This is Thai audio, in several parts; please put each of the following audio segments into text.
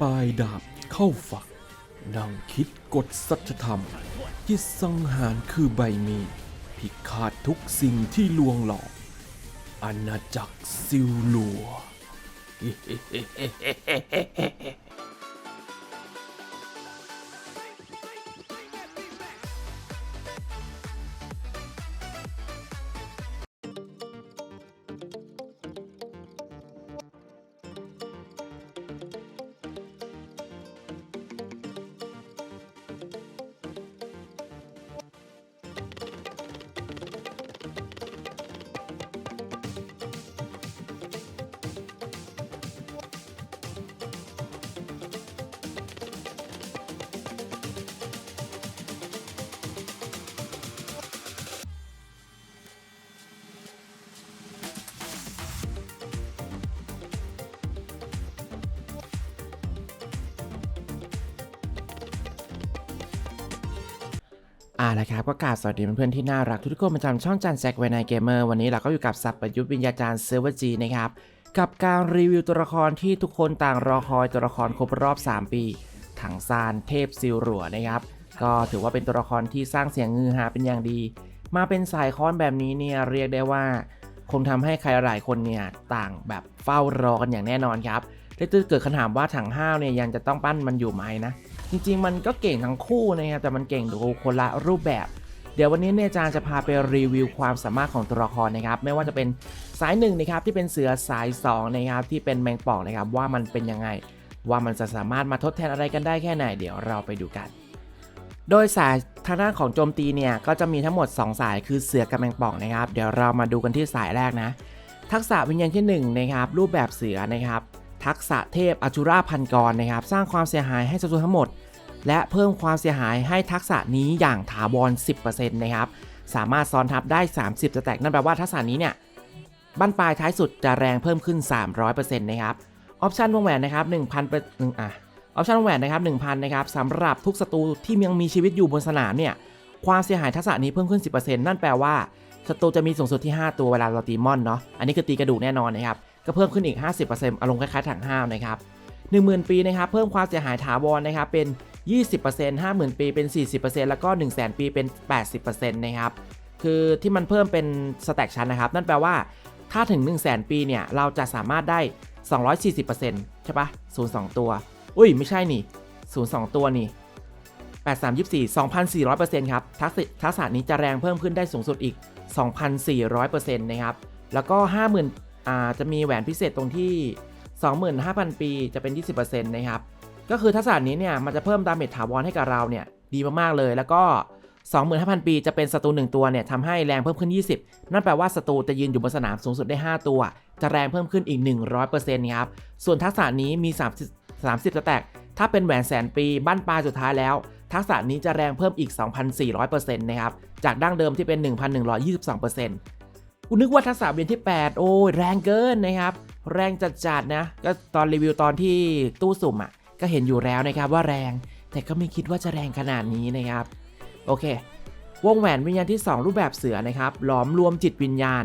ปลายดาบเข้าฝัก นั่งคิดกฎสัจธรรม จิตสังหารคือใบมีพิฆาตทุกสิ่งที่ลวงหลอกอาณาจักรซิลลัว อ่าละครับก็กราบสวัสดีเพื่อนๆที่น่ารักทุกคนประจำช่องจันแซกเวนไนเกมเมอร์วันนี้เราก็อยู่กับสับประยุทธ์วิญญาจารย์เซเวอร์จีนะครับกับการรีวิวตัวละครที่ทุกคนต่างรอคอยตัวละครครบรอบ 3 ปี ถังซานเทพซิลรัวนะครับก็ถือว่าเป็นตัวละครที่สร้างเสียงงือฮาเป็นอย่างดี มาเป็นสายค้อนแบบนี้เนี่ยเรียกได้ว่า คงทำให้ใครหลายคนเนี่ยต่างแบบเฝ้ารอกันอย่างแน่นอนครับและถ้าเกิดคำถามว่าถังห้าวเนี่ยยังจะต้องปั้นมันอยู่ไหมนะ จริงๆ มันก็เก่งทั้งคู่นะครับแต่มันเก่งดูคนละรูปแบบ เดี๋ยววันนี้เนี่ยอาจารย์จะพาไปรีวิวความสามารถของตัวละครนะครับไม่ว่าจะเป็นสายหนึ่งนะครับที่เป็นเสือสาย2นะครับที่เป็นแมงป่องนะครับว่ามันเป็นยังไง ว่ามันจะสามารถมาทดแทนอะไรกันได้แค่ไหน เดี๋ยวเราไปดูกัน โดยสายทางด้านของโจมตีเนี่ยก็จะมีทั้งหมด 2 สายคือเสือกับแมงป่องนะครับ เดี๋ยวเรามาดูกันที่สายแรกนะทักษะวิญญาณที่1นะครับรูปแบบเสือนะครับ ทักษะเทพอจุราพันกรนะครับ สร้างความเสียหายให้ศัตรูทั้งหมด และเพิ่มความเสียหายให้ทักษะนี้อย่างถาวร 10%นะครับ สามารถซ้อนทับได้ 30สแต็กนั่นแปลว่าทักษะนี้เนี่ยบั้นปลายท้ายสุดจะแรงเพิ่มขึ้น 300%นะครับ ออปชันวงแหวนนะครับ1,000เป็นหนึ่งอะออปชันวงแหวนนะครับ1,000นะครับสำหรับทุกศัตรูที่ยังมีชีวิตอยู่บนสนามเนี่ยความเสียหายทักษะนี้เพิ่มขึ้น 10%นั่นแปลว่าศัตรูจะมีสูงสุดที่ 5 ตัวเวลาเราตีมอนเนาะ อันนี้คือตีกระดูกแน่นอนนะครับ ก็เพิ่มขึ้นอีก 50%อารมณ์คล้ายๆถังห้าวนะครับ10,000 ปีนะครับเพิ่มความเสียหายถาวรนะครับเป็น 20% 50,000 ปีเป็น 40%แล้วก็ 100,000 ปีเป็น 80%นะครับคือที่มันเพิ่มเป็นสแต็กชั้นนะครับ นั่นแปลว่าถ้าถึง 100,000 ปีเนี่ยเราจะสามารถได้ 240%ใช่ปะ02 ตัว อุ้ยไม่ใช่นี่ 02 ตัวนี่8324 2,400%ครับทักษะทักษะนี้จะแรงเพิ่มขึ้นได้สูงสุดอีก 2,400%นะครับแล้วก็ 50,000 จะมีแหวนพิเศษตรงที่ 25,000 ปีจะเป็น 20%นะครับ ก็คือทักษะนี้เนี่ยมันจะเพิ่มดาเมจถาวรให้กับเราเนี่ยดีมากๆเลย แล้วก็ 25,000 ปีจะเป็นศัตรู1ตัวเนี่ยทำให้แรงเพิ่มขึ้น 20 นั่นแปลว่าศัตรูจะยืนอยู่บนสนามสูงสุดได้ 5 ตัว จะแรงเพิ่มขึ้นอีก 100%ครับ ส่วนทักษะนี้มี 30 30สแต็กถ้าเป็นแหวนแสนปีบั้นปลายสุดท้ายแล้ว ทักษะนี้จะแรงเพิ่มอีก 2,400%นะครับ จากดั้งเดิมที่เป็น 1,122% กูนึกว่าทักษะเวียนที่ 8 โอ้ยแรงเกินนะครับ แรงจัดๆนะ ก็ตอนรีวิวตอนที่ตู้สุ่มอะ ก็เห็นอยู่แล้วนะครับว่าแรง แต่ก็ไม่คิดว่าจะแรงขนาดนี้นะครับ โอเค วงแหวนวิญญาณที่ 2 รูปแบบเสือนะครับ หลอมรวมจิตวิญญาณ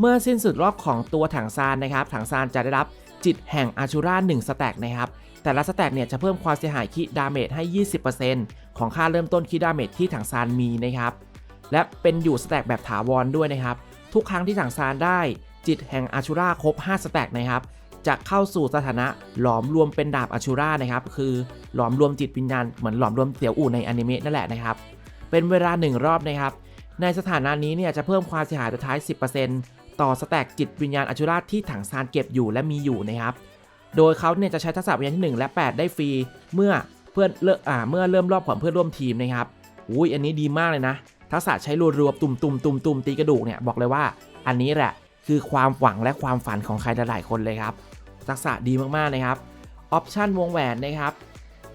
เมื่อสิ้นสุดรอบของตัวถังซานนะครับ ถังซานจะได้รับจิตแห่งอาชูรา1สแต็กนะครับ แต่ละสแต็กเนี่ยจะเพิ่มความเสียหายคิดาเมจให้ 20%ของค่าเริ่มต้นคิดาเมจที่ถังซานมีนะครับ และเป็นอยู่สแต็กแบบถาวรด้วยนะครับ ทุกครั้งที่ถังซานได้ จิตแห่งอาชูราครบ5สแต็กนะครับจะเข้าสู่สถานะหลอมรวมเป็นดาบอาชูรานะครับคือหลอมรวมจิตวิญญาณเหมือนหลอมรวมเสี่ยวอู่ในอนิเมะนั่นแหละนะครับเป็นเวลา 1 รอบนะครับในสถานะนี้เนี่ยจะเพิ่มความเสียหายตัวท้าย 10%ต่อสแต็กจิตวิญญาณอาชูราที่ถังซานเก็บอยู่และมีอยู่นะครับโดยเขาเนี่ยจะใช้ทักษะวิญญาณที่ 1 และ 8 ได้ฟรีเมื่อเพื่อนเลิกอ่าเมื่อเริ่มรอบของเพื่อนร่วมทีมนะครับอุ้ยอันนี้ดีมากเลยนะ ทักษะใช้รัวๆตุ่มๆตุ่มๆตุ่มตีกระดูกเนี่ยบอกเลยว่า อันนี้แหละคือความหวังและความฝันของใครหลายๆคนเลยครับ ทักษะดีมากๆนะครับออปชันวงแหวนนะครับ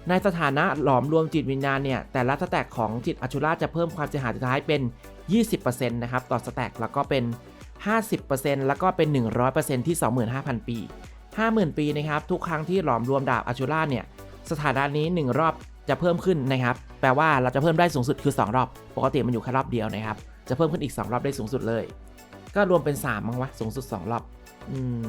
ในสถานะหลอมรวมจิตวิญญาณเนี่ยแต่ละสแต็กของจิตอชุราจะเพิ่มความเสียหายสุดท้ายเป็น 20%นะครับต่อสแต็กแล้วก็เป็น 50%แล้วก็เป็น 100%ที่ 25,000 ปี 50,000 ปีนะครับทุกครั้งที่หลอมรวมดาบอชุราเนี่ยสถานะนี้ 1 รอบ จะเพิ่มขึ้นนะครับ แปลว่าเราจะเพิ่มได้สูงสุดคือ 2 รอบ ปกติมันอยู่แค่รอบเดียวนะครับ จะเพิ่มขึ้นอีก 2 รอบได้สูงสุดเลย ก็รวมเป็น3มั้งวะ สูงสุด 2 รอบ อืม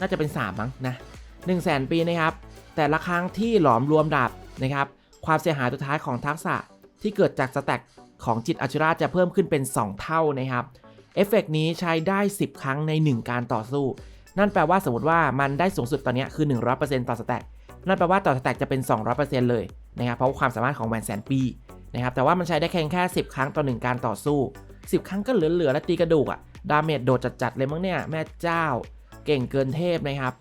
น่าจะเป็น 3 มั้งนะ1 0 0 0 0 0ปีนะครับ แต่ละครั้งที่หลอมรวมดาบนะครับ ความเสียหายสุดท้ายของทักษะที่เกิดจากสแต็กของจิตอัชราจะเพิ่มขึ้นเป็น 2 เท่านะครับ เอฟเฟกต์นี้ใช้ได้ 10 ครั้งใน 1 การต่อสู้ นั่นแปลว่าสมมติว่ามันได้สูงสุดตอนนี้คือ 100%ต่อสแต็กนั่นแปลว่าต่อสแต็กจะเป็น 200%เลย นะครับเพราะว่าความสามารถของแหวนแสนปีนะครับแต่ว่ามันใช้ได้แค่แค่ 10 ครั้งต่อ 1 การต่อสู้ 10 ครั้งก็เหลือๆและตีกระดูกอะดาเมจโดดจัดๆเลยมั้งเนี่ยแม่เจ้า เก่งเกินเทพนะครับ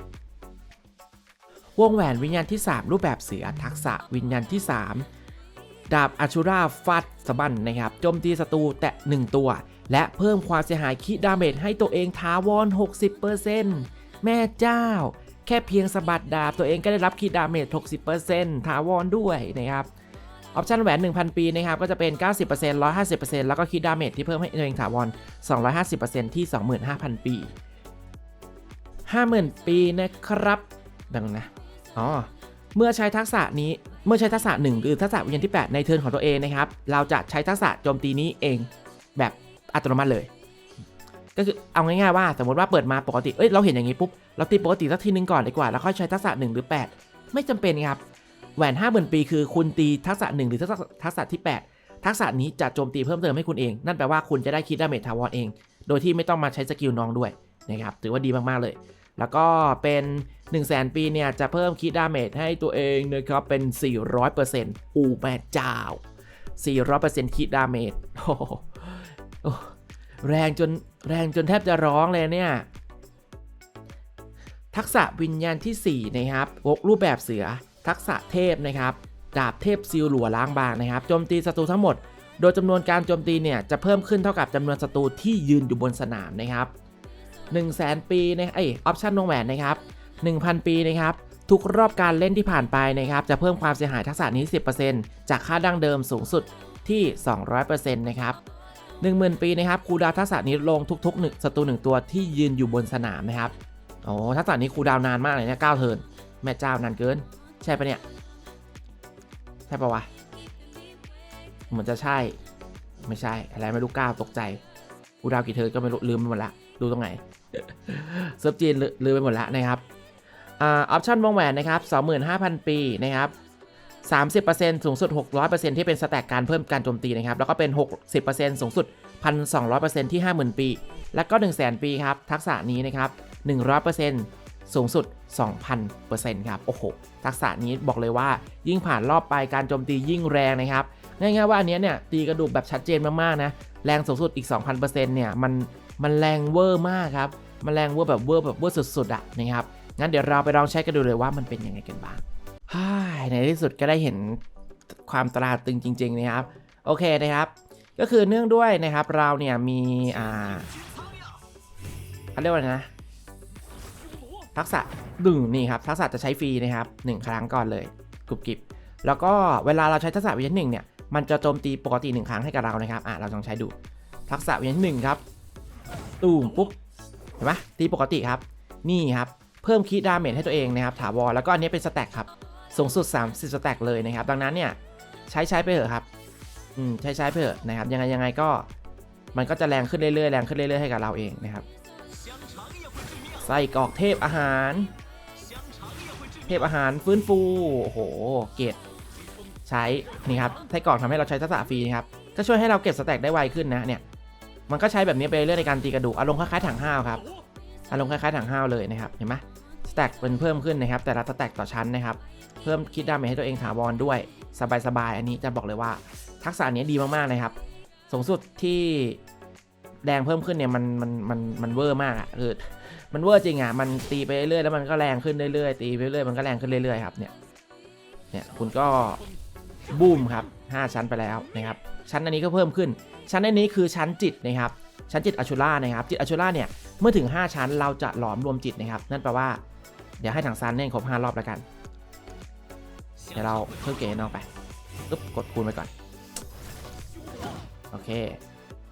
วงแหวนวิญญาณที่ 3 รูปแบบเสือทักษะวิญญาณที่ 3 ดาบอาชูราฟาดสบันนะครับโจมตีศัตรูแตะ1ตัว และเพิ่มความเสียหายคิดาเมจให้ตัวเองทาวอน 60%แม่เจ้า แค่เพียงสะบัดดาบตัวเองก็ได้รับคิดดาเมจ 60%ทาวอนด้วยนะครับออปชันแหวน 1,000 ปีนะครับก็จะเป็น 90% 150%แล้วก็คิดดาเมจที่เพิ่มให้ตัวเองถาวร 250%ที่ 25,000 ปี 50,000 ปีนะครับดังนะอ๋อเมื่อใช้ทักษะนี้เมื่อใช้ทักษะหนึ่งหรือทักษะวิญญาณที่ 8 ในเทิร์นของตัวเองนะครับ เราจะใช้ทักษะโจมตีนี้เองแบบอัตโนมัติเลย ก็คือเอาง่ายๆว่าสมมติว่าเปิดมาปกติเอ้ยเราเห็นอย่างนี้ปุ๊บเราตีปกติสักทีนึงก่อนดีกว่าแล้วค่อยใช้ทักษะ1หรือ 8 ไม่จำเป็นครับแหวน50,000ปีคือคุณตีทักษะ1หรือทักษะทักษะที่ 8 ทักษะนี้จะโจมตีเพิ่มเติมให้คุณเอง นั่นแปลว่าคุณจะได้คิดดาเมจทาวรเอง โดยที่ไม่ต้องมาใช้สกิลน้องด้วยนะครับถือว่าดีมากๆเลย แล้วก็เป็น1 0 0 0 0แปีเนี่ยจะเพิ่มคิดดาเมจให้ตัวเองนะครับเป็น 400%อูแม่เจ้า 400%คิดดาเมจโอ้แรงจน แรงจนแทบจะร้องเลยเนี่ย ทักษะวิญญาณที่ 4 นะครับรูปแบบเสือ ทักษะเทพนะครับ ดาบเทพซิลหลัวล้างบางนะครับ โจมตีศัตรูทั้งหมด โดยจำนวนการโจมตีเนี่ยจะเพิ่มขึ้นเท่ากับจำนวนศัตรูที่ยืนอยู่บนสนามนะครับ1 0 0 0 0แปีนะเอ้ยออปชั่นวงแหวนนะครับ 1,000 ปีนะครับ ทุกรอบการเล่นที่ผ่านไปนะครับ จะเพิ่มความเสียหายทักษะนี้ 10%จากค่าดั้งเดิมสูงสุดที่ 200%นะครับ 10,000 ปีนะครับคูดาวทักษะนี้ลงทุกๆหนึ่งศัตรูหนึ่งตัวที่ยืนอยู่บนสนามนะครับโอ้ทักษะนี้คูดาวนานมากเลยเนี่ย9เทินแม่เจ้านานเกิน ใช่ปะเนี่ย ใช่ปะวะเหมือนจะใช่ ไม่ใช่ อะไรไม่รู้ก้าวตกใจกูดาวกี่เธอก็ไม่รู้ลืมไปหมดละดูตรงไหนเซิร์ฟจีนลืลืมไปหมดละนะครับอ่าออปชั่นวงแหวนนะครับ 25,000 ปีนะครับ 30%สูงสุด 600%ที่เป็นสแต็กการเพิ่มการโจมตีนะครับ แล้วก็เป็น 60%สูงสุด 1,200%ที่ 50,000 ปี แล้วก็ 100,000 ปีครับ ทักษะนี้นะครับ 100%สูงสุด 2,000%ครับ โอ้โห ทักษะนี้บอกเลยว่า ยิ่งผ่านรอบไปการโจมตียิ่งแรงนะครับ ง่ายๆว่าอันนี้เนี่ยตีกระดูกแบบชัดเจนมากๆนะ แรงสูงสุดอีก 2,000%เนี่ยมันมันแรงเวอร์มากครับ มันแรงเวอร์แบบเวอร์แบบเวอร์สุดๆอะนะครับ งั้นเดี๋ยวเราไปลองใช้กันดูเลยว่ามันเป็นยังไงกันบ้าง ในที่สุดก็ได้เห็นความตราตึงจริง ๆ นะครับ โอเคนะครับ ก็คือเนื่องด้วยนะครับเราเนี่ยมีอ่าเขาเรียกว่าอะไรนะ ทักษะดึงนี่ครับทักษะจะใช้ฟรีนะครับหนึ่งครั้งก่อนเลยกรุบกริบแล้วก็เวลาเราใช้ทักษะวิญญาณหนึ่งเนี่ยมันจะโจมตีปกติหนึ่งครั้งให้กับเรานะครับอะเราลองใช้ดูทักษะวิญญาณหนึ่งครับตูมปุ๊บเห็นไหมตีปกติครับนี่ครับเพิ่มคีดาเมจให้ตัวเองนะครับถาวรแล้วก็อันนี้เป็นสแต็กครับ สูงสุด 30สแต็กเลยนะครับ ดังนั้นเนี่ยใช้ใช้ไปเถอะครับ อืมใช้ใช้ไปเถอะนะครับ ยังไงยังไงก็มันก็จะแรงขึ้นเรื่อยๆแรงขึ้นเรื่อยๆให้กับเราเองนะครับไส้กรอกเทพอาหาร เทพอาหารฟื้นฟูโอ้โหเกตใช้นี่ครับไส้กรอกทำให้เราใช้ทักษะฟรีนะครับก็ช่วยให้เราเก็บสแต็กได้ไวขึ้นนะเนี่ยมันก็ใช้แบบนี้ไปเรื่อยในการตีกระดูกอารมณ์คล้ายๆถังห้าวครับอารมณ์คล้ายๆถังห้าวเลยนะครับเห็นไหมสแต็กเป็นเพิ่มขึ้นนะครับ แต่ละสแต็กต่อชั้นนะครับ เพิ่มคิดดาเมจให้ตัวเองถาวรด้วย สบายๆ อันนี้จะบอกเลยว่า ทักษะนี้ดีมากๆนะครับ สูงสุดที่แดงเพิ่มขึ้นเนี่ยมันมันมันมันเวอร์มากอะคือมันเวอร์จริงอะมันตีไปเรื่อยแล้วมันก็แรงขึ้นเรื่อยๆ ตีไปเรื่อยมันก็แรงขึ้นเรื่อยๆครับเนี่ยเนี่ยคุณก็บูมครับ 5 ชั้นไปแล้วนะครับ ชั้นอันนี้ก็เพิ่มขึ้น ชั้นอันนี้คือชั้นจิตนะครับ ชั้นจิตอชูล่านะครับ จิตอชูล่าเนี่ย เมื่อถึง 5 ชั้นเราจะหลอมรวมจิตนะครับ นั่นแปลว่า เดี๋ยวให้ถังซานเล่นครบ 5 รอบแล้วกัน เดี๋ยวเราเพิ่มเกณฑ์น้องไปปึ๊บกดคูณไปก่อน โอเค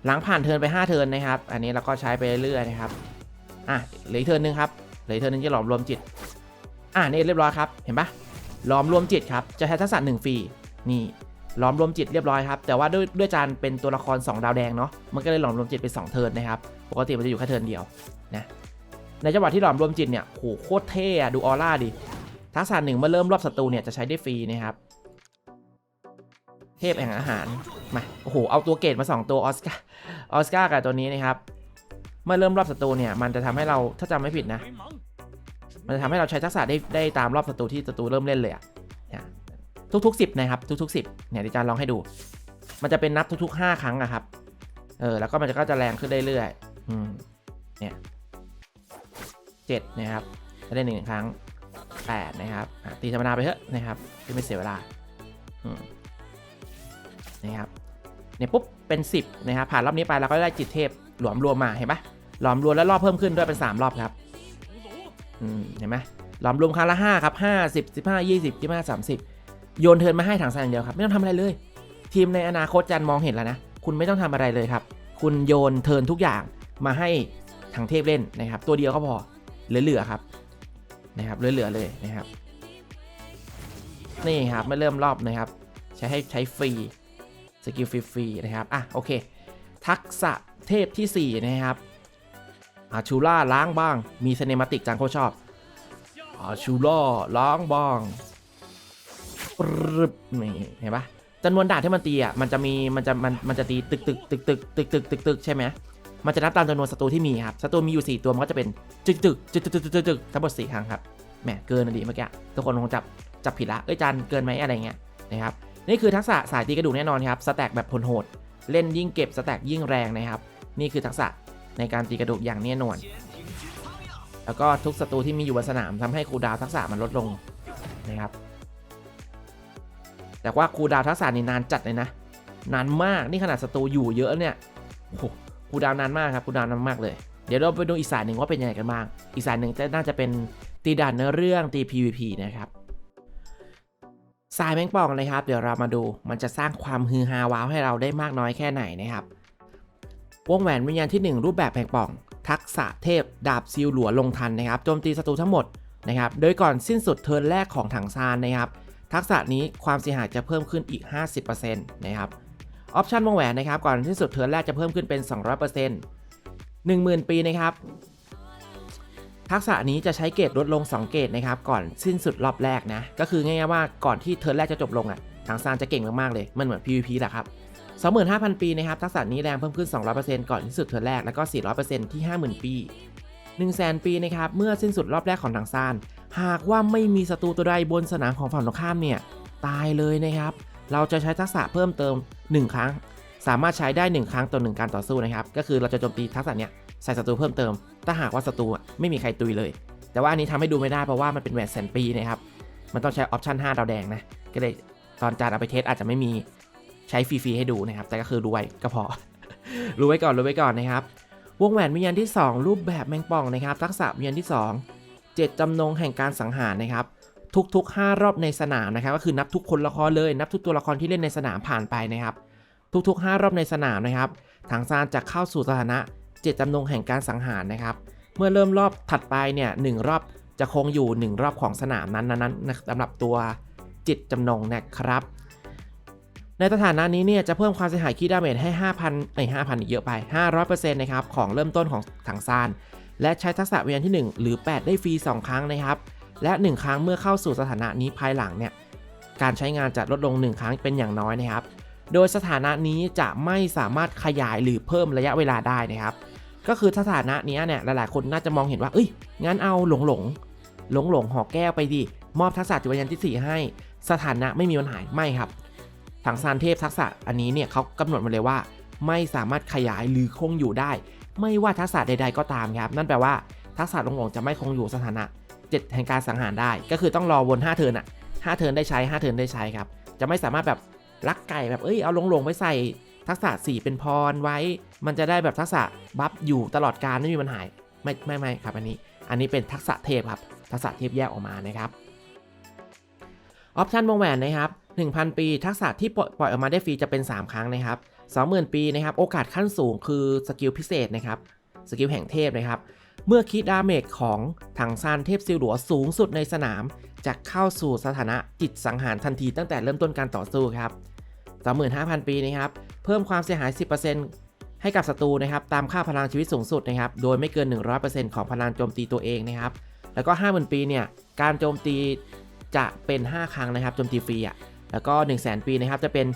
หลังผ่านเทินไป 5 เทินนะครับ อันนี้เราก็ใช้ไปเรื่อยๆนะครับ อะเหลือเทินหนึงครับเหลือเทินหนึงจะหลอมรวมจิต อะนี่เรียบร้อยครับ เห็นปะหลอมรวมจิตครับ จะใช้ทักษะหนึ่งฟรี นี่หลอมรวมจิตเรียบร้อยครับ แต่ว่าด้วยด้วยจานเป็นตัวละคร 2 ดาวแดงเนาะ มันก็เลยหลอมรวมจิตไป2เทินนะครับ ปกติมันจะอยู่แค่เทินเดียวนะ ในจังหวะที่หลอมรวมจิตเนี่ยโหโคตรเท่อะดูออร่าดิ ทักษะหนึ่งเมื่อเริ่มรอบศัตรูเนี่ยจะใช้ได้ฟรีนะครับ เทพแห่งอาหาร มา โอ้โห เอาตัวเกรดมา 2 ตัวออสการ์ ออสการ์กับตัวนี้นะครับ เมื่อเริ่มรอบศัตรูเนี่ยมันจะทำให้เราถ้าจำไม่ผิดนะ มันจะทำให้เราใช้ทักษะได้ได้ตามรอบศัตรูที่ศัตรูเริ่มเล่นเลยอะเนี่ยทุกๆ 10 นะครับ ทุกๆ 10 เนี่ยเดิจารย์ลองให้ดู มันจะเป็นนับทุกๆ 5 ครั้งอะครับ เออ แล้วก็มันจะก็จะแรงขึ้นเรื่อยๆ อืม เนี่ยเจ็ดนะครับ จะได้หนึ่งครั้ง แปดนะครับตีธรรมดาไปเถอะนะครับที่ไม่เสียเวลานะครับเนี่ยปุ๊บเป็น 10 นะครับ ผ่านรอบนี้ไปเราก็ได้จิตเทพหลวมรวมมาเห็นปะหลอมรวมแล้วรอบเพิ่มขึ้นด้วยเป็น 3 รอบครับเห็นไหมหลอมรวมครั้งละ5ครับ5 10 15 20 25 30 โยนเทินมาให้ถังซนอย่างเดียวครับ ไม่ต้องทำอะไรเลย ทีมในอนาคตจันมองเห็นแล้วนะ คุณไม่ต้องทำอะไรเลยครับ คุณโยนเทินทุกอย่างมาให้ถังเทพเล่นนะครับ ตัวเดียวก็พอเหลือๆครับ นะครับเหลือๆเลยนะครับ นี่ครับไม่เริ่มรอบนะครับ ใช้ให้ใช้ฟรีสกิลฟรีๆนะครับอะโอเค ทักษะเทพที่ 4 นะครับอาชูล่าล้างบ้าง มีเซเนมาติกจังโคชอบอาชูล่าล้างบ้างปรึบนี่เห็นปะจำนวนดาบที่มันตีอะมันจะมีมันจะมันมันจะตีตึกตึกตึกตึกตึกตึกตึกตึกใช่ไหม มันจะนับตามจำนวนศัตรูที่มีครับศัตรูมีอยู่ 4 ตัวมันก็จะเป็นจึกตึกจึกตึกตึกตึกทั้งหมด4ครั้งครับแหมเกินอดีเมื่อกี้ทุกคนคงจับจับผิดละเอ้ยจันเกินไหมอะไรเงี้ยนะครับนี่คือทักษะสายตีกระดูกแน่นอนครับสแต็กแบบผลโหดเล่นยิ่งเก็บสแต็กยิ่งแรงนะครับ นี่คือทักษะในการตีกระดูกอย่างแน่นอน แล้วก็ทุกศัตรูที่มีอยู่บนสนามทำให้คูดาวทักษะมันลดลงนะครับ แต่ว่าคูดาวทักษะนี่นานจัดเลยนะ นานมากนี่ขนาดศัตรูอยู่เยอะเนี่ยโอ้ โหคูดาวนานมากครับคูดาวนานมากเลย เดี๋ยวเราไปดูอีกสายหนึ่งว่าเป็นยังไงกันบ้าง อีกสายหนึ่งจะน่าจะเป็นตีด่านเนื้อเรื่องตี PVP นะครับสายแมงป่องนะครับ เดี๋ยวเรามาดูมันจะสร้างความฮือฮาว้าวให้เราได้มากน้อยแค่ไหนนะครับ วงแหวนวิญญาณที่ 1 รูปแบบแมงป่อง ทักษะเทพ ดาบซิลหลัวลงทันนะครับโจมตีศัตรูทั้งหมดนะครับ โดยก่อนสิ้นสุดเทิร์นแรกของถังซานนะครับ ทักษะนี้ความเสียหายจะเพิ่มขึ้นอีก 50%นะครับ ออปชันวงแหวนนะครับ ก่อนสิ้นสุดเทิร์นแรกจะเพิ่มขึ้นเป็น 200% 10,000 ปีนะครับ ทักษะนี้จะใช้เกรดลดลง 2 เกรดนะครับ ก่อนสิ้นสุดรอบแรกนะ ก็คือง่ายๆว่าก่อนที่เทิร์นแรกจะจบลงอะทางซานจะเก่งมากๆเลย มันเหมือน PVP แหละครับ 25,000 ปีนะครับ ทักษะนี้แรงเพิ่มขึ้น 200%ก่อนสิ้นสุดเทิร์นแรก แล้วก็ 400%ที่ 50,000 ปี100,000 ปีนะครับ เมื่อสิ้นสุดรอบแรกของทางซาน หากว่าไม่มีศัตรูตัวใดบนสนามของฝั่งตรงข้ามเนี่ย ตายเลยนะครับ เราจะใช้ทักษะเพิ่มเติม 1 ครั้ง สามารถใช้ได้ 1 ครั้งต่อ1การต่อสู้นะครับ ก็คือเราจะโจมตีทักษะเนี้ยใส่ศัตรูเพิ่มเติม ถ้าหากว่าศัตรูไม่มีใครตุยเลย แต่ว่าอันนี้ทำให้ดูไม่ได้เพราะว่ามันเป็นแหวนแสนปีนะครับ มันต้องใช้ออปชัน5ดาวแดงนะ ก็เลยตอนจานเอาไปเทสอาจจะไม่มีใช้ฟรีๆให้ดูนะครับ แต่ก็คือรู้ไว้ก็พอ รู้ไว้ก่อนรู้ไว้ก่อนนะครับ วงแหวนวิญญาณที่ 2 รูปแบบแมงป่องนะครับ ทักษะวิญญาณที่2เจ็ดจำนงแห่งการสังหารนะครับ ทุกๆ 5 รอบในสนามนะครับ ก็คือนับทุกคนละครเลยนับทุกตัวละครที่เล่นในสนามผ่านไปนะครับ ทุกๆ 5 รอบในสนามนะครับทางซานจะเข้าสู่สถานะเจ็ดจำนงแห่งการสังหารนะครับ เมื่อเริ่มรอบถัดไปเนี่ยหนึ่งรอบจะคงอยู่ 1 รอบของสนามนั้นนั้นสำหรับตัวจิตจำนงนะครับ ในสถานะนี้เนี่ยจะเพิ่มความเสียหายคีดาเมจให้ 5,000ไอ้5,000 อีกเยอะไป 500%นะครับของเริ่มต้นของถังซาน และใช้ทักษะเวิญญาณที่ 1 หรือ 8 ได้ฟรี 2 ครั้งนะครับ และ 1 ครั้งเมื่อเข้าสู่สถานะนี้ภายหลังเนี่ยการใช้งานจะลดลง 1 ครั้งเป็นอย่างน้อยนะครับ โดยสถานะนี้จะไม่สามารถขยายหรือเพิ่มระยะเวลาได้นะครับ ก็คือสถานะนี้เนี่ยหลายๆ คนน่าจะมองเห็นว่าเอ้ยงั้นเอาหลงหลงหลงหลงหอแก้วไปดิมอบทักษะจิตวิญญาณที่ 4 ให้ สถานะไม่มีปัญหาไม่ครับถังซานเทพทักษะอันนี้เนี่ยเขากำหนดมาเลยว่า ไม่สามารถขยายหรือคงอยู่ได้ ไม่ว่าทักษะใด ๆ ก็ตามครับ นั่นแปลว่าทักษะหลงหลงจะไม่คงอยู่สถานะ เจ็ดแห่งการสังหารได้ ก็คือต้องรอวน5เทิร์นอะ5เทิร์นได้ใช้5เทิร์นได้ใช้ครับ จะไม่สามารถแบบลักไก่แบบเอ้ยเอาลงลงไปใส่ทักษะ 4 เป็นพรไว้ มันจะได้แบบทักษะบัฟอยู่ตลอดการไม่มีปัญหาไม่ไม่ไม่ครับอันนี้ อันนี้เป็นทักษะเทพครับ ทักษะเทพแยกออกมานะครับออปชันวงแหวนนะครับ 1,000 ปี ทักษะที่ปล่อยปล่อยออกมาได้ฟรีจะเป็น 3 ครั้งนะครับ 20,000 ปีนะครับ โอกาสขั้นสูงคือสกิลพิเศษนะครับ สกิลแห่งเทพนะครับ เมื่อคิดดาเมจของถังซานเทพซิลหลัวสูงสุดในสนาม จะเข้าสู่สถานะจิตสังหารทันทีตั้งแต่เริ่มต้นการต่อสู้ครับ25,000 ปีนะครับ เพิ่มความเสียหาย 10%ให้กับศัตรูนะครับ ตามค่าพลังชีวิตสูงสุดนะครับ โดยไม่เกิน 100%ของพลังโจมตีตัวเองนะครับ แล้วก็ 50,000 ปีเนี่ย การโจมตีจะเป็น 5 ครั้งนะครับ โจมตีฟรีอะ แล้วก็ 1 0 0 0 0แปีนะครับ จะเป็น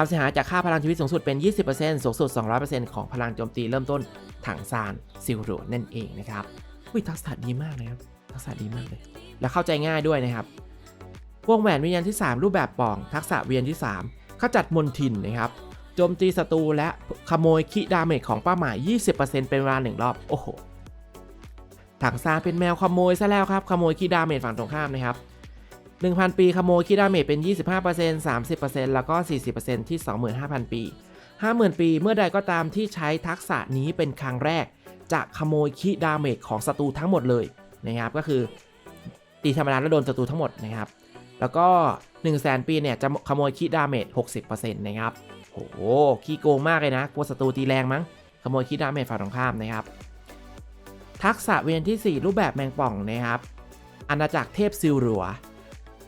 ความเสียหายจากค่าพลังชีวิตสูงสุดเป็น 20%สูงสุด 200%ของพลังโจมตีเริ่มต้นถังซานซิลโรนั่นเองนะครับอุ้ยทักษะดีมากนะครับทักษะดีมากเลย และเข้าใจง่ายด้วยนะครับวงแหวนวิญญาณที่ 3 รูปแบบป่อง ทักษะเวิญญาณที่3ขจัดมนทินนะครับโจมตีศัตรูและขโมยคิดาเมจของเป้าหมาย 20%เป็นเวลา1รอบ โอ้โหถังซานเป็นแมวขโมยซะแล้วครับ ขโมยคิดาเมจฝั่งตรงข้ามนะครับ 1,000 ปีขโมยคิดาเมจเป็น 25% 30%แล้วก็ 40%ที่ 25,000 ปี 50,000 ปีเมื่อใดก็ตามที่ใช้ทักษะนี้เป็นครั้งแรก จะขโมยคิดาเมจของศัตรูทั้งหมดเลยนะครับก็คือตีธรรมดาแล้วโดนศัตรูทั้งหมดนะครับแล้วก็ 1 0 0 0 0แปีเนี่ยจะขโมยคีดาเมจ60%นะครับโหขี้โกงมากเลยนะกลัวศัตรูตีแรงมั้งขโมยคีดาเมจฝั่งตรงข้ามนะครับทักษะเวียนที่ 4 รูปแบบแมงป่องนะครับอาณาจักรเทพซิลหลัว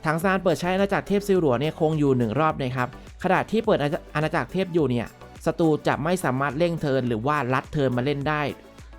ทางซานเปิดใช้อาณาจักรเทพซิลหลัวเนี่ยคงอยู่1รอบนะครับขณะที่เปิดอาณาจักรเทพอยู่เนี่ยศัตรูจะไม่สามารถเร่งเทินหรือว่าลัดเทินมาเล่นได้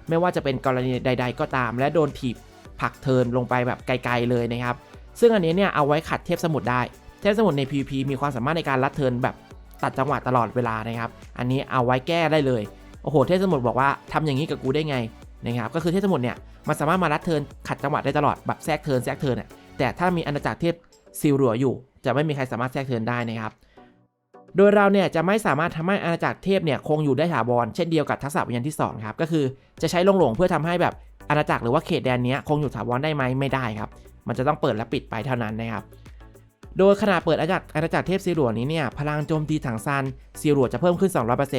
ไม่ว่าจะเป็นกรณีใด ๆ ก็ตาม และโดนถีบผักเทินลงไปแบบไกล ๆเลยนะครับ ซึ่งอันนี้เนี่ยเอาไว้ขัดเทพสมุทรได้ เทพสมุทรใน PVP มีความสามารถในการลัดเทินแบบตัดจังหวะตลอดเวลานะครับ อันนี้เอาไว้แก้ได้เลย โอ้โห เทพสมุทรบอกว่าทำอย่างนี้กับกูได้ไงนะครับ ก็คือเทพสมุทรเนี่ยมันสามารถมาลัดเทินขัดจังหวะได้ตลอดแบบแทรกเทินแทรกเทินเนี่ยแต่ถ้ามีอาณาจักรเทพ ซิลรัวอยู่ จะไม่มีใครสามารถแทรกเทินได้นะครับโดยเราเนี่ยจะไม่สามารถทำให้อาณาจักรเทพเนี่ยคงอยู่ได้ถาวรเช่นเดียวกับทักษะวิญญาณที่สองครับก็คือจะใช้ลงหลงเพื่อทำให้แบบอาณาจักรหรือว่าเขตแดนเนี้ยคงอยู่ถาวรได้ไหมไม่ได้ครับ มันจะต้องเปิดและปิดไปเท่านั้นนะครับโดยขนาดเปิดอาณาจักรอาณาจักรเทพซีรัวนี้เนี่ยพลังโจมตีถังซานซีรัวจะเพิ่มขึ้น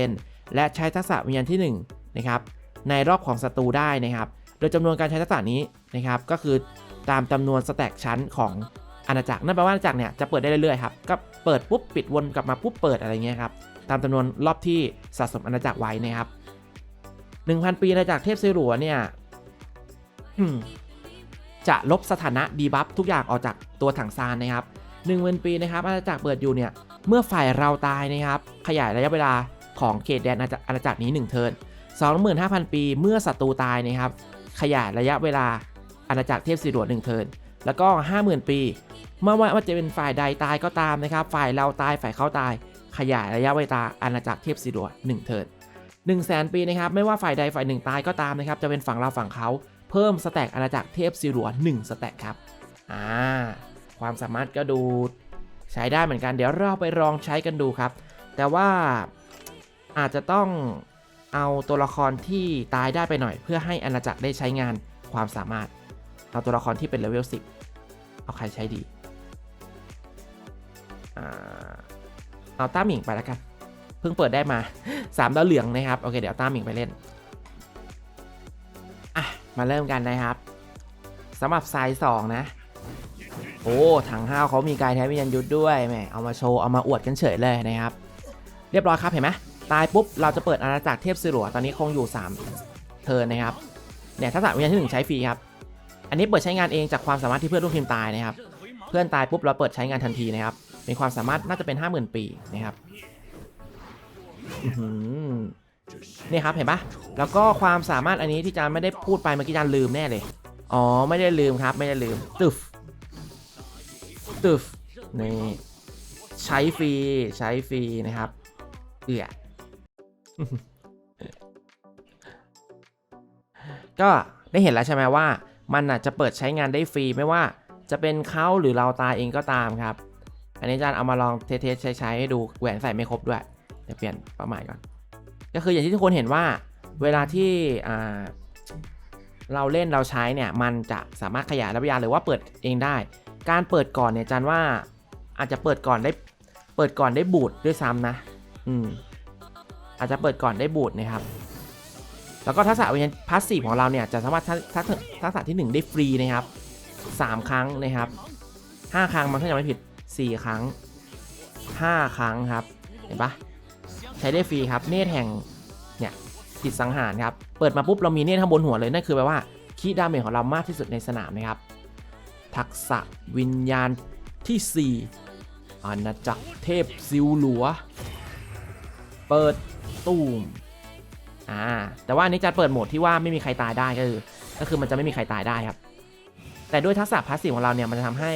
200%และใช้ทักษะวิญญาณที่1นะครับในรอบของศัตรูได้นะครับ โดยจำนวนการใช้ทักษะนี้นะครับก็คือตามจำนวนสแต็กชั้นของ อาณาจักรนั่นแปลว่าอาณาจักรเนี่ยจะเปิดได้เรื่อยๆครับก็เปิดปุ๊บปิดวนกลับมาปุ๊บเปิดอะไรเงี้ยครับตามจำนวนรอบที่สะสมอาณาจักรไว้นะครับ1,000 ปีอาณาจักรเทพซีรัวเนี่ยจะลบสถานะดีบัฟทุกอย่างออกจากตัวถังซานนะครับ1นึ่งปีนะครับอาณาจักรเปิดอยู่เนี่ยเมื่อฝ่ายเราตายนะครับ ขยายระยะเวลาของเขตแดนอาณาจักรนี้ 1 เทิร์น25,000 ปีเมื่อศัตรูตายนะครับ ขยายระยะเวลาอาณาจักรเทพสีดวด1เทิร์น แล้วก็ 50,000 ปี เมื่อว่าจะเป็นฝ่ายใดตายก็ตามนะครับ ฝ่ายเราตายฝ่ายเขาตาย ขยายระยะเวลาอาณาจักรเทพสีดวด1เทิร์น1 0 0 0 0 0ปีนะครับไม่ว่าฝ่ายใดฝ่ายหนึ่งตายก็ตามนะครับจะเป็นฝั่งเราฝั่งเขาเพิ่มสแต็กอาณาจักรเทพซิรัว1สแต็กครับอ่าความสามารถก็ดูใช้ได้เหมือนกันเดี๋ยวเราไปลองใช้กันดูครับ แต่ว่าอาจจะต้องเอาตัวละครที่ตายได้ไปหน่อย เพื่อให้อาณาจักรได้ใช้งานความสามารถ เอาตัวละครที่เป็นเลเวล10 เอาใครใช้ดีอเอาต้าหมิงไปแล้วกัน เพิ่งเปิดได้มา 3 ดาวเหลืองนะครับ โอเค เดี๋ยวต้าหมิงไปเล่น อะ มาเริ่มกันนะครับสำหรับไซส์2นะ โอ้ถังห้าวเขามีกายแท้วิญญาณยุทธด้วยแหมเอามาโชว์ เอามาอวดกันเฉยเลยนะครับ เรียบร้อยครับเห็นไหมตายปุ๊บ เราจะเปิดอาณาจักรเทพสิรัวตอนนี้คงอยู่ 3 เทิร์นนะครับ เนี่ยทักษะวิญญาณที่ 1 ใช้ฟรีครับ อันนี้เปิดใช้งานเองจากความสามารถที่เพื่อนร่วมทีมตายนะครับ เพื่อนตายปุ๊บเราเปิดใช้งานทันทีนะครับ มีความสามารถน่าจะเป็น 50,000 ปีนะครับนี่ครับเห็นปะแล้วก็ความสามารถอันนี้ที่จานไม่ได้พูดไปเมื่อกี้จานลืมแน่เลย อ๋อไม่ได้ลืมครับ ไม่ได้ลืมตึฟตึฟนี่ใช้ฟรีใช้ฟรีนะครับเอือก็ได้เห็นแล้วใช่ไหมว่า มันอะจะเปิดใช้งานได้ฟรีไม่ว่าจะเป็นเขาหรือเราตายเองก็ตามครับ อันนี้อาจารย์เอามาลองเทสๆใช้ให้ดูแหวนใส่ไม่ครบด้วยเดี๋ยวเปลี่ยนเป้าหมายก่อน ก็คืออย่างที่ทุกคนเห็นว่าเวลาที่เราเล่นเราใช้เนี่ยมันจะสามารถขยายระยะหรือว่าเปิดเองได้ การเปิดก่อนเนี่ยจันว่าอาจจะเปิดก่อนได้เปิดก่อนได้บูทด้วยซ้ำนะ อืมอาจจะเปิดก่อนได้บูทนะครับ แล้วก็ทักษะวิญญาณพาสซีฟของเราเนี่ยจะสามารถทักทักษะที่ 1 ได้ฟรีนะครับ 3 ครั้งนะครับ 5 ครั้งมันถ้าจะไม่ผิด 4 ครั้ง 5 ครั้งครับ เห็นปะใช้ได้ฟรีครับเนตแห่งเนี่ยจิตสังหารครับ เปิดมาปุ๊บเรามีเนตข้างบนหัวเลย นั่นคือแปลว่าคีดาเมจของเรามากที่สุดในสนามนะครับ ทักษะวิญญาณที่ 4อาณาจักรเทพซิวหลัว เปิดตูม อ่าแต่ว่าอันนี้จะเปิดโหมดที่ว่าไม่มีใครตายได้ก็คือ ก็คือมันจะไม่มีใครตายได้ครับ แต่ด้วยทักษะพาสซีฟของเราเนี่ยมันจะทำให้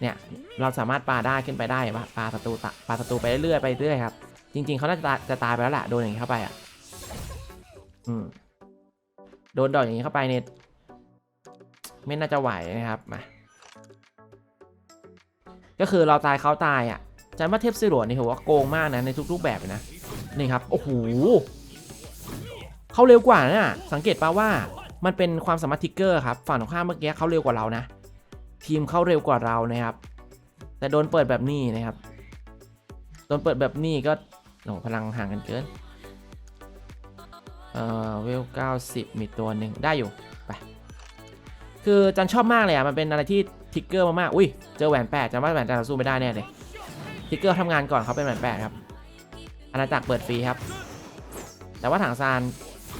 เนี่ยเราสามารถปาได้ขึ้นไปได้ปะปาศัตรูปาศัตรูไปเรื่อยๆไปเรื่อยครับ จริง ๆเขาน่าจะจะตายไปแล้วแหละโดนอย่างนี้เข้าไปอะอืมโดนดอกอย่างนี้เข้าไปเนี่ยไม่น่าจะไหวนะครับมาก็คือเราตายเขาตายอะจันว่าเทพซิโรนี่ถือว่าโกงมากนะในทุกรูปแบบเลยนะนี่ครับโอ้โห เขาเร็วกว่านะสังเกตป่าว่ามันเป็นความสามารถทิกเกอร์ครับฝั่งตรงข้ามเมื่อกี้เขาเร็วกว่าเรานะ ทีมเขาเร็วกว่าเรานะครับ แต่โดนเปิดแบบนี้นะครับ โดนเปิดแบบนี้ก็โหพลังห่างกันเกินเอ่อเวล90มีตัวหนึ่งได้อยู่ไปคือจันชอบมากเลยอะมันเป็นอะไรที่ทิกเกอร์มากๆอุ้ยเจอแหวนแปดจันว่าแหวนแปดเราสู้ไม่ได้แน่เลยทิกเกอร์ทำงานก่อนเขาเป็นแหวนแปดครับอาณาจักรเปิดฟรีครับ แต่ว่าถังซาน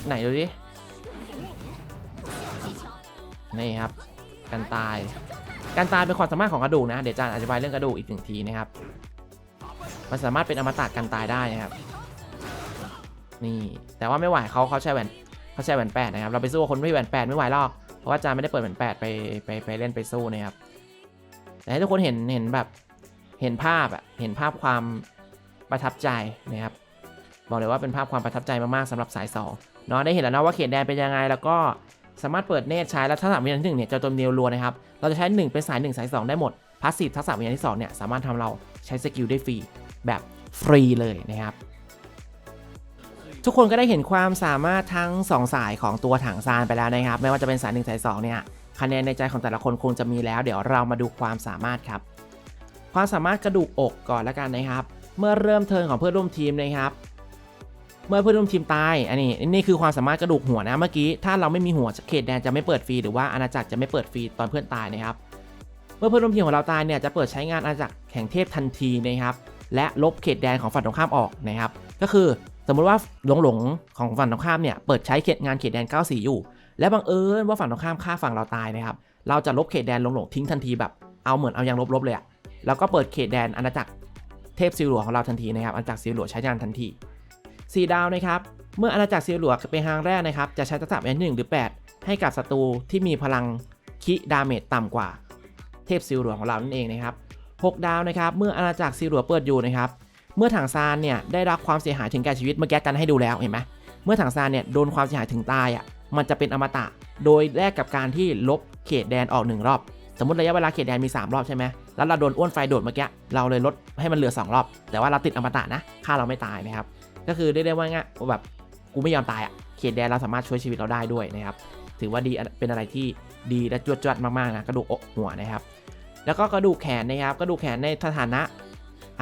ไหนดูดิ นี่ครับ การตาย การตายเป็นความสามารถของกระดูกนะ เดี๋ยวจานอธิบายเรื่องกระดูกอีกหนึ่งทีนะครับ มันสามารถเป็นอมตะกันตายได้นะครับ นี่ แต่ว่าไม่ไหวเขาเขาใช้แหวนเขาใช้แหวนแปดนะครับ เราไปสู้กับคนไม่แหวนแปดไม่ไหวหรอก เพราะว่าจานไม่ได้เปิดแหวนแปดไปไปไปเล่นไปสู้นะครับ แต่ให้ทุกคนเห็นเห็นแบบ เห็นภาพอะเห็นภาพความประทับใจนะครับบอกเลยว่าเป็นภาพความประทับใจมากๆสำหรับสายสอง เนาะได้เห็นแล้วนะว่าเขตแดนเป็นยังไง แล้วก็สามารถเปิดเนตใช้แล้วทักษะวิญญาณที่หนึ่งเนี่ยจะโจมตียวรัวนะครับเราจะใช้ 1 เป็นสาย 1 สาย 2 ได้หมดพาสซีฟทักษะวิญญาณที่2เนี่ยสามารถทำเราใช้สกิลได้ฟรีแบบฟรีเลยนะครับทุกคนก็ได้เห็นความสามารถทั้ง 2 สายของตัวถังซานไปแล้วนะครับ ไม่ว่าจะเป็นสาย1สาย2เนี่ยคะแนนในใจของแต่ละคนคงจะมีแล้ว เดี๋ยวเรามาดูความสามารถครับ ความสามารถกระดูกอกก่อนแล้วกันนะครับ เมื่อเริ่มเทิร์นของเพื่อนร่วมทีมนะครับ เมื่อเพื่อนร่วมทีมตาย อันนี้นี่คือความสามารถกระดูกหัวนะเมื่อกี้ถ้าเราไม่มีหัวเขตแดนจะไม่เปิดฟรีหรือว่าอาณาจักรจะไม่เปิดฟรีตอนเพื่อนตายนะครับ เมื่อเพื่อนร่วมทีมของเราตายเนี่ยจะเปิดใช้งานอาณาจักรแห่งเทพทันทีนะครับ และลบเขตแดนของฝั่งตรงข้ามออกนะครับ ก็คือสมมุติว่าหลงหลงๆของฝั่งตรงข้ามเนี่ยเปิดใช้เขตงานเขตแดน 94 อยู่ และบังเอิญว่าฝั่งตรงข้ามฆ่าฝั่งเราตายนะครับ เราจะลบเขตแดนหลงหลงๆทิ้งทันทีแบบเอาเหมือนเอายางลบๆเลยอะแล้วก็เปิดเขตแดนอาณาจักรเทพซิลหลวของเราทันทีนะครับอาณาจักรซิลหลวใช้งานทันที 4 ดาวนะครับ เมื่ออาณาจักรซิลหลวเป็นทางแรกนะครับ จะใช้ทักษะเป็นหนึ่งหรือ 8 ให้กับศัตรูที่มีพลังคิดาเมจต่ำกว่า เทพซิลหลวของเรานั่นเองนะครับ 6 ดาวนะครับ เมื่ออาณาจักรซิลหลวเปิดอยู่นะครับ เมื่อถังซานเนี่ยได้รับความเสียหายถึงแก่ชีวิตเมื่อกี้กันให้ดูแล้วเห็นไหมเมื่อถังซานเนี่ยโดนความเสียหายถึงตายอะ มันจะเป็นอมตะ โดยแลกกับการที่ลบเขตแดนออกหนึ่งรอบ สมมติระยะเวลาเขตแดนมี 3 รอบใช่ไหมแล้วเราโดนอ้วนไฟโดดเมื่อกี้ เราเลยลดให้มันเหลือ 2 รอบ แต่ว่าเราติดอมตะนะ ค่าเราไม่ตายนะครับ ก็คือได้ได้ว่าง่ายว่าแบบกูไม่ยอมตายอะเขตแดนเราสามารถช่วยชีวิตเราได้ด้วยนะครับ ถือว่าดีเป็นอะไรที่ดีและจวดจวดมากๆนะกระดูกอกหัวนะครับ แล้วก็กระดูกแขนนะครับกระดูกแขนในสถานะ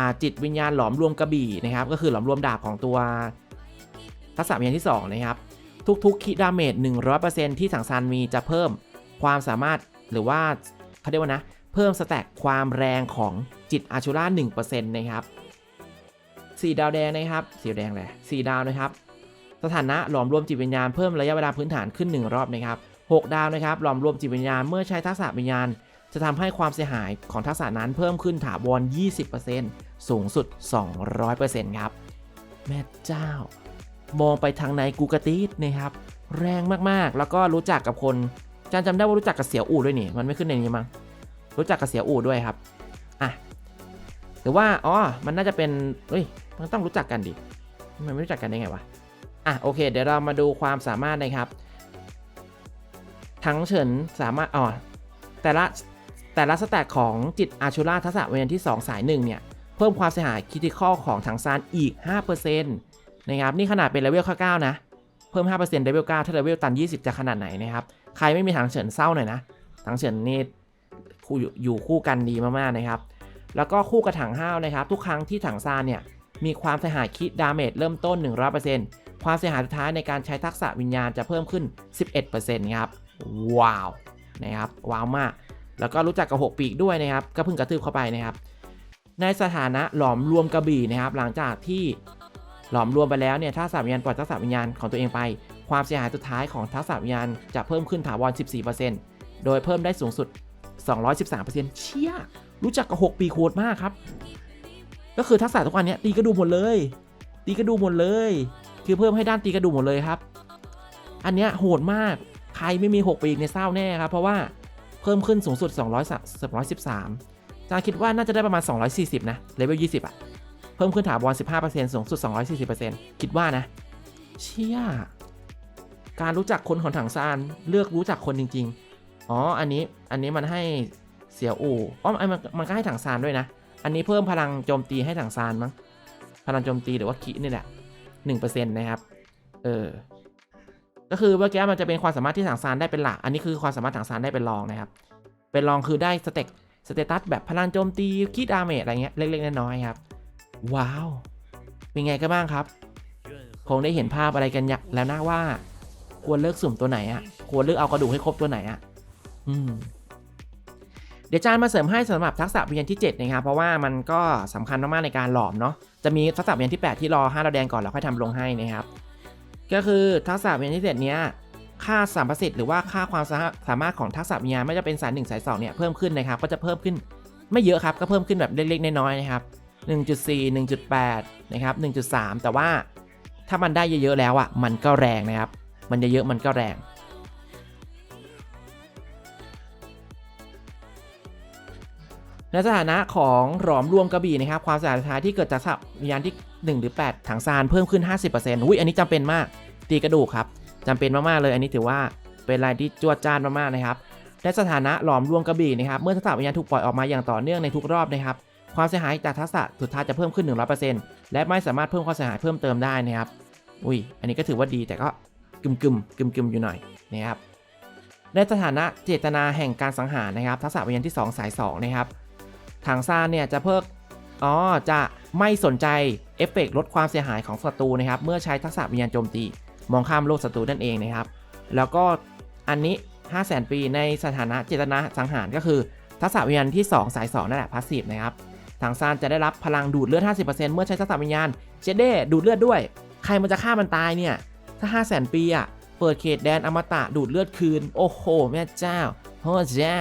าจิตวิญญาณหลอมรวมกระบี่นะครับ ก็คือหลอมรวมดาบของตัวทักษะวิญญาณที่2นะครับ ทุกๆคิดาเมจ100%ที่สังสารมีจะเพิ่มความสามารถหรือว่าเขาเรียกว่านะ เพิ่มสแต็กความแรงของจิตอาชูล่า1%นะครับ สี่ดาวแดงนะครับสีแดงแหละสี่ดาวนะครับ สถานะหลอมรวมจิตวิญญาณเพิ่มระยะเวลาพื้นฐานขึ้น 1 รอบนะครับหกดาวนะครับหลอมรวมจิตวิญญาณเมื่อใช้ทักษะวิญญาณ จะทำให้ความเสียหายของทักษะนั้นเพิ่มขึ้นถาวร 20%สูงสุด 200%ครับ แม่เจ้า มองไปทางในกูกะตีดนะครับ แรงมากๆ แล้วก็รู้จักกับคนจานจำได้ว่ารู้จักกับเสียวอู่ด้วยนี่ มันไม่ขึ้นในนี้มั้งรู้จักกับเสียวอู่ด้วยครับ อะหรือว่า อ๋อ มันน่าจะเป็นเฮ้ย มันต้องรู้จักกันดิมันไม่รู้จักกันได้ไงวะ อะโอเค เดี๋ยวเรามาดูความสามารถนะครับ ทั้งเฉินสามารถอ๋อแต่ละแต่ละสแต็กของจิตอาชูล่าทักษะเวนที่ 2 สาย 1 เนี่ย เพิ่มความเสียหายคิติคอลของถังซานอีก 5%นะครับ นี่ขนาดเป็นเลเวลแค่9นะ เพิ่ม 5%เลเวล9ถ้าเลเวลตัน 20 จะขนาดไหนนะครับ ใครไม่มีถังเฉินเศร้าหน่อยนะ ถังเฉินนี่คู่อยู่อยู่คู่กันดีมากๆนะครับ แล้วก็คู่กับถังห้าวนะครับ ทุกครั้งที่ถังซานเนี่ย มีความเสียหายคิดดาเมจเริ่มต้น 100%ความเสียหายสุดท้ายในการใช้ทักษะวิญญาณจะเพิ่มขึ้น 11%ครับ ว้าว นะครับ ว้าวมาก แล้วก็รู้จักกับ 6 ปีกด้วยนะครับ ก็เพิ่งกระทืบเข้าไปนะครับ ในสถานะหลอมรวมกระบี่นะครับ หลังจากที่หลอมรวมไปแล้วเนี่ย ถ้าทักษะวิญญาณปล่อยทักษะวิญญาณของตัวเองไป ความเสียหายสุดท้ายของทักษะวิญญาณจะเพิ่มขึ้นถาวร 14%โดยเพิ่มได้สูงสุด 213%เชี่ย รู้จักกับ 6 ปีโคตรมากครับ ก็คือทักษะทุกวันเนี้ยตีกระดูหมดเลย ตีกระดูหมดเลย คือเพิ่มให้ด้านตีกระดูหมดเลยครับ อันเนี้ยโหดมากใครไม่มี 6 ปีในเศร้าแน่ครับ เพราะว่าเพิ่มขึ้นสูงสุด 213จางคิดว่าน่าจะได้ประมาณ 240 นะเลเวล20 อะ เพิ่มขึ้นถาวร15%สูงสุด 240%คิดว่านะ เชี่ยการรู้จักคนของถังซานเลือกรู้จักคนจริง ๆ อ๋อ อันนี้ อันนี้มันให้เสียอู่อ๋อมันมันก็ให้ถังซานด้วยนะ อันนี้เพิ่มพลังโจมตีให้ถังซานมั้ง พลังโจมตีหรือว่าคินี่แหละ1%นต์นะครับ เออ ก็คือเมื่อกี้มันจะเป็นความสามารถที่ถังซานได้เป็นหลัก อันนี้คือความสามารถถังซานได้เป็นรองนะครับ เป็นรองคือได้สเต็กสเตตัสแบบพลังโจมตีคิดดาเมจอะไรเงี้ยเล็กๆน้อยๆครับ ว้าว เป็นไงกันบ้างครับ คงได้เห็นภาพอะไรกันยะแล้วนะว่า ควรเลือกสุ่มตัวไหนอะ่ะ ควรเลือกเอากระดูกให้ครบตัวไหนอะ่ะ อืม เดี๋ยวจานมาเสริมให้สำหรับทักษะวิญญาณที่7นะครับเพราะว่ามันก็สำคัญมากๆในการหลอมเนาะจะมีทักษะวิญญาณที่ 8 ที่รอ5ดาวแดงก่อนแล้วค่อยทำลงให้นะครับก็คือทักษะวิญญาณที่7เนี้ยค่าสามประสิทธิ์หรือว่าค่าความสามารถของทักษะวิญญาณไม่จะเป็นสาย1สาย2เนี่ยเพิ่มขึ้นนะครับก็จะเพิ่มขึ้นไม่เยอะครับก็เพิ่มขึ้นแบบเล็กๆน้อยๆนะครับ1.4 1.8นะครับ1.3 แต่ว่าถ้ามันได้เยอะๆแล้วอะมันก็แรงนะครับ มันเยอะๆมันก็แรง ในสถานะของหลอมรวมกระบี่นะครับความสถานที่เกิดจากสับวิญญาณที่ 1 หรือ 8 ถังซานเพิ่มขึ้น 50%อุ้ยอันนี้จำเป็นมาก ตีกระดูกครับจำเป็นมากๆเลย อันนี้ถือว่าเป็นอะไรที่จวดจ้านมากๆนะครับในสถานะหลอมรวมกระบี่นะครับเมื่อทักษะวิญญาณถูกปล่อยออกมาอย่างต่อเนื่องในทุกรอบนะครับความเสียหายจากทักษะสุดท้ายจะเพิ่มขึ้น 100%และไม่สามารถเพิ่มความเสียหายเพิ่มเติมได้นะครับอุ้ยอันนี้ก็ถือว่าดีแต่ก็กึมกึมกึมกึมๆอยู่หน่อยนะครับในสถานะเจตนาแห่งการสังหารนะครับทักษะวิญญาณที่ 2 สาย2นะครับ ถังซานเนี่ยจะเพิกอ๋อจะไม่สนใจเอฟเฟกต์ลดความเสียหายของศัตรูนะครับ เมื่อใช้ทักษะวิญญาณโจมตี มองข้ามโลกศัตรูนั่นเองนะครับ แล้วก็อันนี้ 5 0 0 0 0 0ปีในสถานะเจตนาสังหารก็คือทักษะวิญญาณที่ 2 สาย 2 นั่นแหละพาสซีฟนะครับถังซานจะได้รับพลังดูดเลือด 50%เมื่อใช้ทักษะวิญญาณเจเด้ดูดเลือดด้วย ใครมันจะฆ่ามันตายเนี่ย ถ้า 5 0 0 0 0 0ปีอะเปิดเขตแดนอมตะดูดเลือดคืน โอ้โหแม่เจ้าโหแจ๊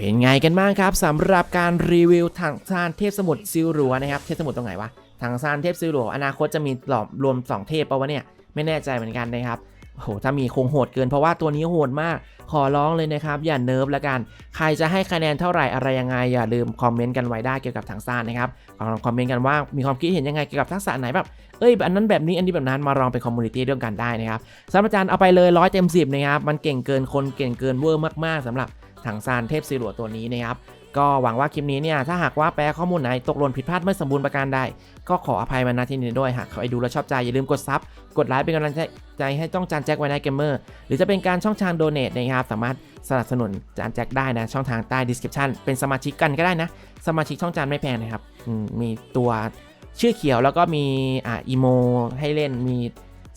เป็นไงกันบ้างครับสำหรับการรีวิวถังซานเทพสมุทรซิลหลัวนะครับเทพสมุทรตรงไหนวะถังซานเทพซิลหลัวอนาคตจะมีหลอมรวม 2 เทพปะวะเนี่ยไม่แน่ใจเหมือนกันนะครับโอ้โหถ้ามีคงโหดเกินเพราะว่าตัวนี้โหดมาก ขอร้องเลยนะครับ อย่าเนิร์ฟละกัน ใครจะให้คะแนนเท่าไหร่อะไรยังไง อย่าลืมคอมเมนต์กันไว้ได้เกี่ยวกับถังซานนะครับลองคอมเมนต์กันว่ามีความคิดเห็นยังไงเกี่ยวกับทักษะไหนแบบเอ้ยอันนั้นแบบนี้อันนี้แบบนั้นมาลองเป็นคอมมูนิตี้ด้วยกันได้นะครับสำหรับอาจารย์เอาไปเลยร้อยเต็มสิบนะครับมันเก่งเกินคนเก่งเกินเวอร์มากๆสำหรับ ถังซานเทพซีรัวตัวนี้นะครับก็หวังว่าคลิปนี้เนี่ยถ้าหากว่าแปลข้อมูลไหนตกหล่นผิดพลาดไม่สมบูรณ์ประการใดก็ขออภัยมาณที่นี้ด้วยหากใครดูแลชอบใจอย่าลืมกดซับกดไลค์เป็นกำลังใจให้ต้องจานแจ็คไว้ในเกมเมอร์หรือจะเป็นการช่องทางโดเน a นะครับสามารถสนับสนุนจานแจ็คได้นะช่องทางใต้ description เป็นสมาชิกกันก็ได้นะ สมาชิกช่องจานไม่แพงนะครับมีตัวชื่อเขียวแล้วก็มีอ่าอีโมให้เล่นมี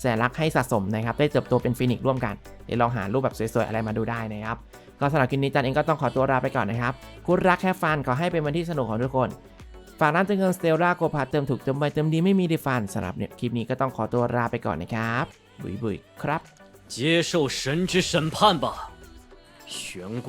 สัญลักษณ์ให้สะสมนะครับได้เติบโตเป็นฟินิกซ์ร่วมกันเดี๋ยวลองหารูปแบบสวยๆอะไรมาดูได้นะครับ ก็สำหรับคลิปนี้จันเองก็ต้องขอตัวลาไปก่อนนะครับคุณรักแค่ฟันขอให้เป็นวันที่สนุกของทุกคน ฝากร้านเติมเงินสเตลล่าโกพาเติมถูกเติมไวเติมดีไม่มีดีฟันสำหรับเนี่ยคลิปนี้ก็ต้องขอตัวลาไปก่อนนะครับ บุยบุยครับ 接受神之审判吧，玄光。